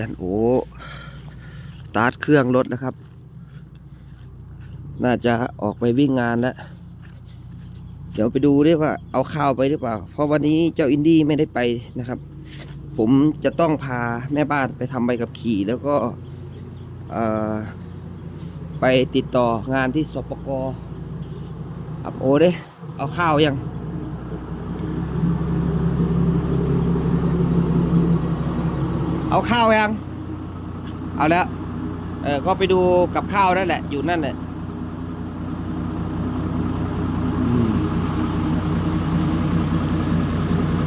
จันโอตาร์ทเครื่องรถนะครับ น่าจะออกไปวิ่งงานแล้ว เดี๋ยวไปดูดิว่าเอาข้าวไปหรือเปล่า เพราะวันนี้เจ้าอินดี้ไม่ได้ไปนะครับ ผมจะต้องพาแม่บ้านไปทำใบกับขี่ แล้วก็ไปติดต่องานที่สปกอับโอเด้เอาข้าวยัง เอาข้าวยัง เอาแล้ว เออ ก็ไปดูกับข้าวนั่นแหละ อยู่นั่นแหละ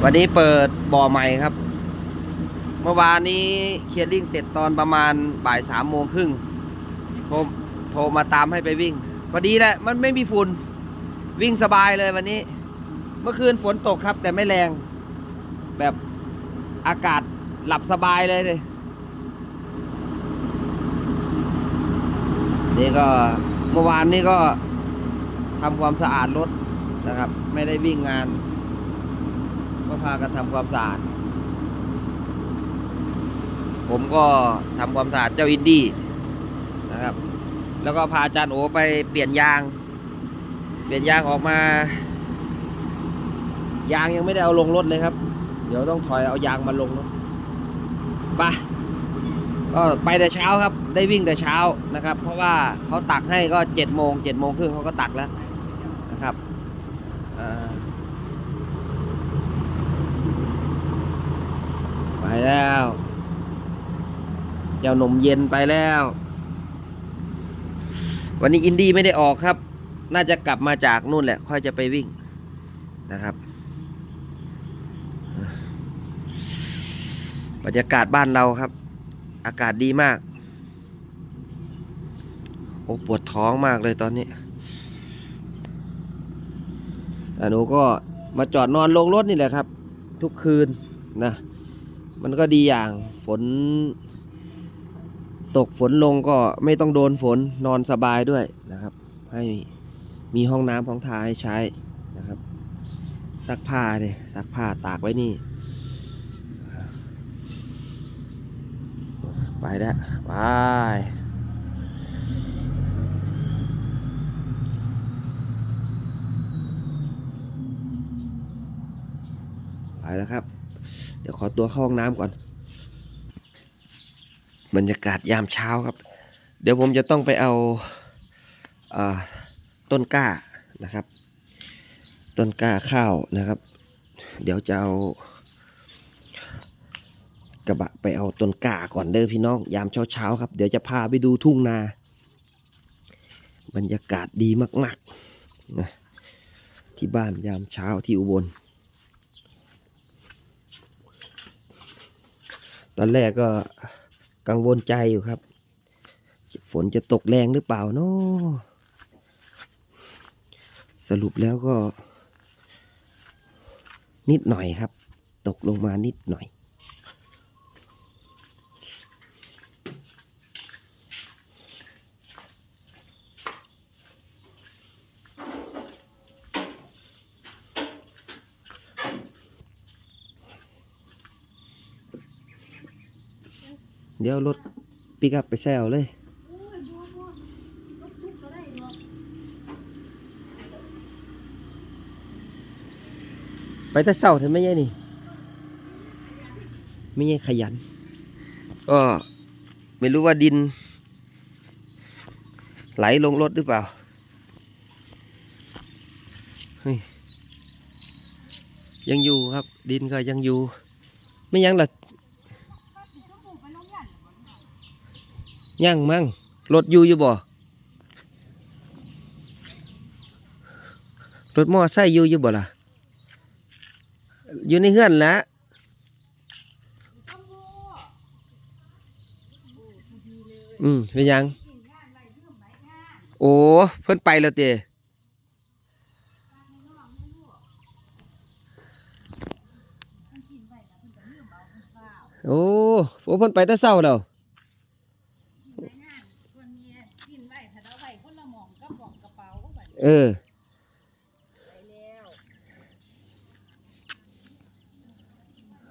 วันนี้เปิดบ่อใหม่ครับ เมื่อวานนี้เคลียร์ลิงเสร็จตอนประมาณบ่ายสามโมงครึ่งโทรโทรมาตามให้ไปวิ่งพอดีแหละมันไม่มีฝุ่นวิ่งสบายเลยวันนี้ เมื่อคืนฝนตกครับ แต่ไม่แรง แบบอากาศ หลับสบายเลยเลยนี่ก็เมื่อวานนี้ก็ทำความสะอาดรถนะครับ ไม่ได้วิ่งงาน ก็พากันทำความสะอาด ผมก็ทำความสะอาดเจ้าอินดี้นะครับ แล้วก็พาจารย์โอไปเปลี่ยนยาง เปลี่ยนยางออกมา ยางยังไม่ได้เอาลงรถเลยครับ เดี๋ยวต้องถอยเอายางมาลงรถไปก็ไปแต่เช้าครับ ได้วิ่งแต่เช้านะครับ เพราะว่าเขาตักให้ก็เจ็ดโมงเจ็ดโมงครึ่งเขาก็ตักแล้วนะครับไปแล้ว เจ้านมเย็นไปแล้ว วันนี้อินดี้ไม่ได้ออกครับ น่าจะกลับมาจากนู่นแหละ ค่อยจะไปวิ่งนะครับ บรรยากาศบ้านเราครับ อากาศดีมาก โอ้ปวดท้องมากเลยตอนนี้หนูก็มาจอดนอนลงรถนี่แหละครับ ทุกคืนนะ มันก็ดีอย่างฝน ตกฝนลงก็ไม่ต้องโดนฝนนอนสบายด้วยนะครับ ให้มีห้องน้ำของทาให้ใช้นะครับซักผ้าเนี่ยซักผ้าตากไว้นี่ ไปแล้วไปไปแล้วครับ เดี๋ยวขอตัวเข้าห้องน้ำก่อน บรรยากาศยามเช้าครับ เดี๋ยวผมจะต้องไปเอาอาต้นกล้านะครับ ต้นกล้าข้าวนะครับ เดี๋ยวจะเอา กระบะไปเอาต้นกาก่อนเด้อพี่น้อง ยามเช้าเช้าๆครับ เดี๋ยวจะพาไปดูทุ่งนา บรรยากาศดีมากๆนะที่บ้านยามเช้าที่อุบล ตอนแรกก็กังวลใจอยู่ครับ ฝนจะตกแรงหรือเปล่าเนาะสรุปแล้วก็ นิดหน่อยครับ ตกลงมานิดหน่อย เดี๋ยวรถปิกอัพไปแซวเลยไปแต่เศร้าทำไมยัยนี่ไม่ใช่ขยัน ก็ไม่รู้ว่าดิน ไหลลงรถหรือเปล่าเฮ้ยยังอยู่ครับ ดินก็ยังอยู่ ไม่ยังหล่ะ ยังมั่งรถอยู่อยู่บ่รถมอไซค์อยู่อยู่บ่ล่ะ อยู่ในเฮือนล้วอืมเป็นยัง โอ้ เพิ่นไปแล้วเตะโอ้โอ้เพิ่นไปแต่เช้าแล้ว เออ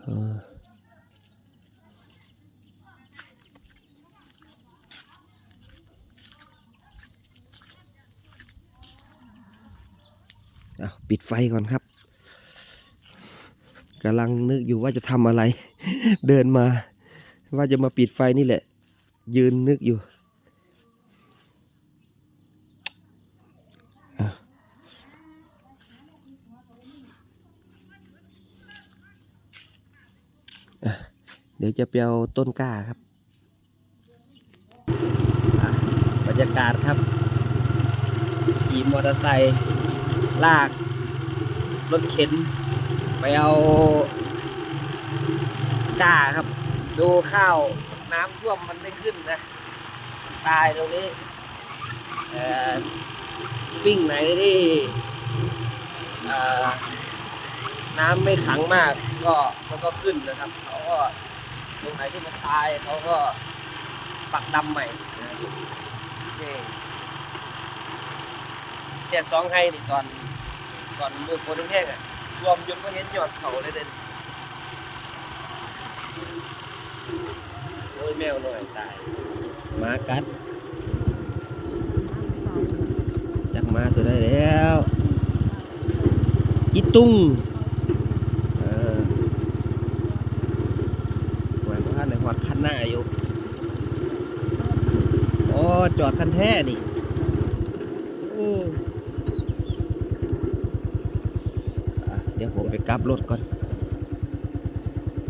เอาปิดไฟก่อนครับกำลังนึกอยู่ว่าจะทำอะไร เดินมา ว่าจะมาปิดไฟนี่แหละ ยืนนึกอยู่ เดี๋ยวจะไปเอาต้นกล้าครับ บรรยากาศครับ ขี่มอเตอร์ไซค์ลาก รถเข็น ไปเอาก้าครับ ดูข้าวน้ำท่วมมันไม่ขึ้นนะ ตายตรงนี้เอ่งไหนที่ น้ำไม่ขังมากก็มันก็ขึ้นนะครับเขาก็ตรงไหนที่มันตายเขาก็ปักดำใหม่นะครับนี่แค่สองให้นี่ตอนตอนมือโคนแห้งๆอะรวมจนก็เห็นยอดเขาเลยเด่นโอ้ยแมวหน่อยตายหมากัดจักมาตัวได้แล้วอีตุ้งเออหวยว่าใน หอดคันหน้าอยู่โอ้จอดคันแท้นี่เดี๋ยวผมไปกลับรถก่อน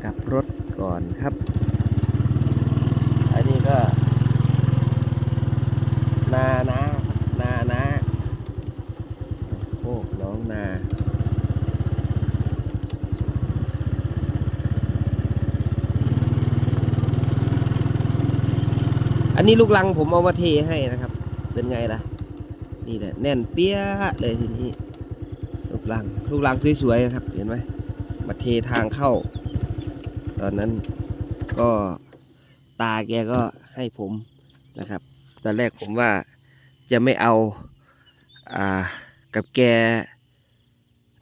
กลับรถก่อนครับ อันนี้ก็ นานานานาโอ้น้องนา อั นนี้ลูกลังผมเอามาเทให้นะครับ เป็นไงล่ะ นี่แหละแน่นเปี้ยะเลยทีนี้ ลูกลัง ลูกลังสวยๆครับ เห็นไหมมาเททางเข้า ตอนนั้นก็ตาแกก็ให้ผมนะครับ ตอนแรกผมว่าจะไม่เอาอ่ากับแก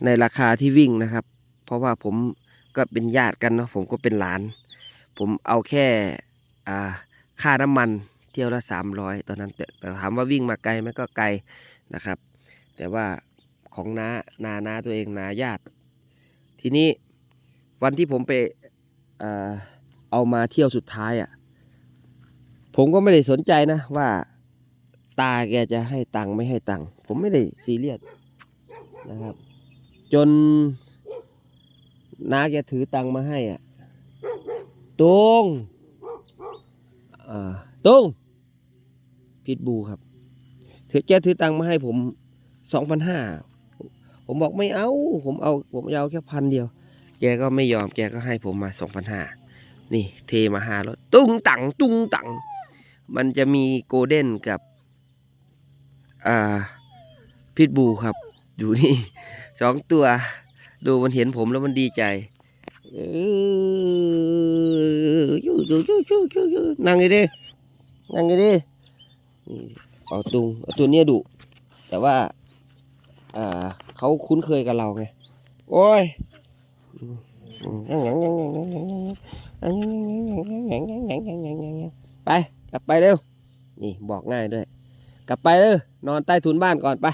ในราคาที่วิ่งนะครับ เพราะว่าผมก็เป็นญาติกันเนาะผมก็เป็นหลาน ผมเอาแค่อ่าค่าน้ำมัน เที่ยวละสามร้อยตอนนั้นแต่แต่ถามว่าวิ่งมาไกลไหมก็ไกลนะครับ แต่ว่าของน้านานาตัวเองนาญาติ ทีนี้วันที่ผมไปเอเอามาเที่ยวสุดท้ายอะ่ะผมก็ไม่ได้สนใจนะว่าตาแกจะให้ตังค์ไม่ให้ตังค์ผมไม่ได้ซีเรียสนะครับ จนน้าแกถือตังค์มาให้อะตุงอ่าตุง พิทบูครับถือแกถือตังมาให้ผมสองพันห้าผมบอกไม่เอา ผมเอาผมเอาแค่พันเดียว แกก็ไม่ยอมแกก็ให้ผมมาสองพันห้านี่เทมาห้ารถตุ้งตังตุ้งตังมันจะมีโกลเด้นกับอ่าพิทบูครับ อยู่นี่สองตัว ดูมันเห็นผมแล้วมันดีใจเออยู่ยูยูยูยูยูนั่งไงดินั่งไงดิ นี่เอาตุงเอาตัวเนี้ยดุแต่ว่า อ่าเขาคุ้นเคยกับเราไงโอ้ยไปกลับไปเร็วนี่บอกง่ายด้วย กลับไปเด้อนอนใต้ถุนบ้านก่อนไป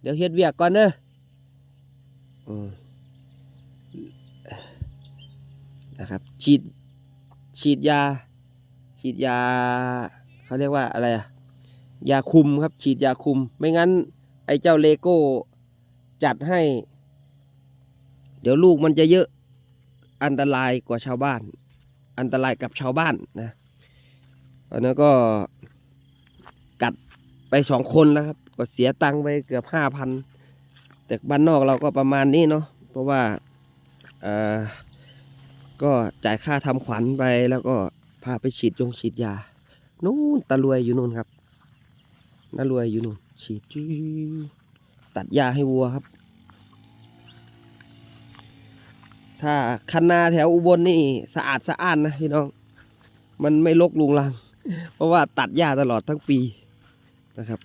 เดี๋ยวเฮ็ดเวียกก่อนเด้ออืมนะครับ ฉีดฉีดยา ฉีดยาเขาเรียกว่าอะไรอะ ยาคุมครับ ฉีดยาคุม ไม่งั้น ไอ้เจ้าเลโก้จัดให้ เดี๋ยวลูกมันจะเยอะอันตรายกว่าชาวบ้าน อันตรายกับชาวบ้านนะตอนนั้นก็กัดไปสองคนแล้วครับ ก็เสียตังค์ไปเกือบห้าพันแต่บ้านนอกเราก็ประมาณนี้เนาะเพราะว่าเออก็จ่ายค่าทำขวัญไปแล้วก็พาไปฉีดยงฉีดยา นู่นตะรวยอยู่นู่นครับ น่ารวยอยู่นู่นฉีดจิ้ตัดหญ้าให้วัวครับ ถ้าคันนาแถวอุบลนี่สะอาดสะอ้านนะพี่น้อง มันไม่ลกลุงลัง เพราะว่าตัดหญ้าตลอดทั้งปีนะครับ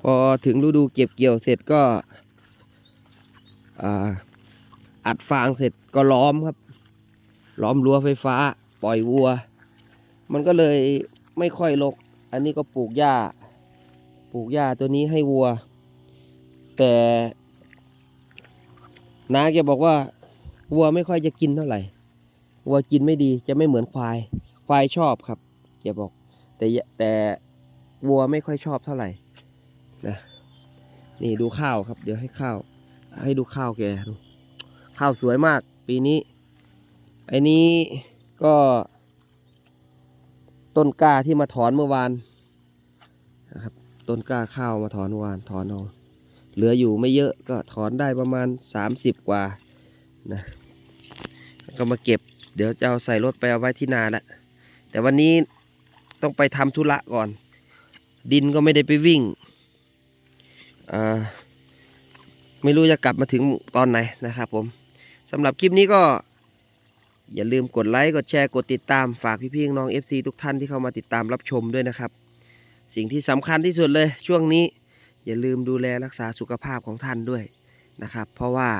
พอถึงฤดูเก็บเกี่ยวเสร็จก็อ่าอัดฟางเสร็จก็ล้อมครับ ล้อมรั้วไฟฟ้า ปล่อยวัว มันก็เลยไม่ค่อยลก อันนี้ก็ปลูกหญ้า ปลูกหญ้าตัวนี้ให้วัว แต่น้าแกบอกว่าวัวไม่ค่อยจะกินเท่าไหร่วัวกินไม่ดีจะไม่เหมือนควาย ควายชอบครับแกบอก แต่แต่วัวไม่ค่อยชอบเท่าไหร่นะนี่ดูข้าวครับ เดี๋ยวให้ข้าว ให้ดูข้าวแกดูข้าวสวยมาก ปีนี้ไอ้นี้ก็ ต้นกล้าที่มาถอนเมื่อวานนะครับ ต้นกล้าข้าวมาถอนวานถอนเอาเหลืออยู่ไม่เยอะก็ถอนได้ประมาณสามสิบกว่านะก็มาเก็บ เดี๋ยวจะเอาใส่รถไปเอาไว้ที่นาแล้วแต่วันนี้ต้องไปทำธุระก่อน ดินก็ไม่ได้ไปวิ่งอ่าไม่รู้จะกลับมาถึงตอนไหนนะครับผมสำหรับคลิปนี้ก็ อย่าลืมกดไลค์ กดแชร์ กดติดตาม ฝากพี่ๆน้อง FC ทุกท่านที่เข้ามาติดตามรับชมด้วยนะครับ สิ่งที่สำคัญที่สุดเลยช่วงนี้อย่าลืมดูแลรักษาสุขภาพของท่านด้วยนะครับ เพราะว่า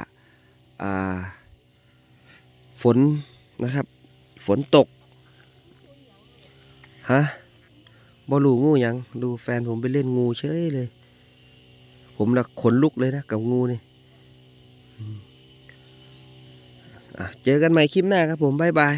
ฝนนะครับ ฝนตกฮะบอลูงูยังดูแฟนผมไปเล่นงูเฉยเลย ผมละขนลุกเลยนะกับงูนี่เจอกันใหม่คลิปหน้าครับผม บ๊ายบาย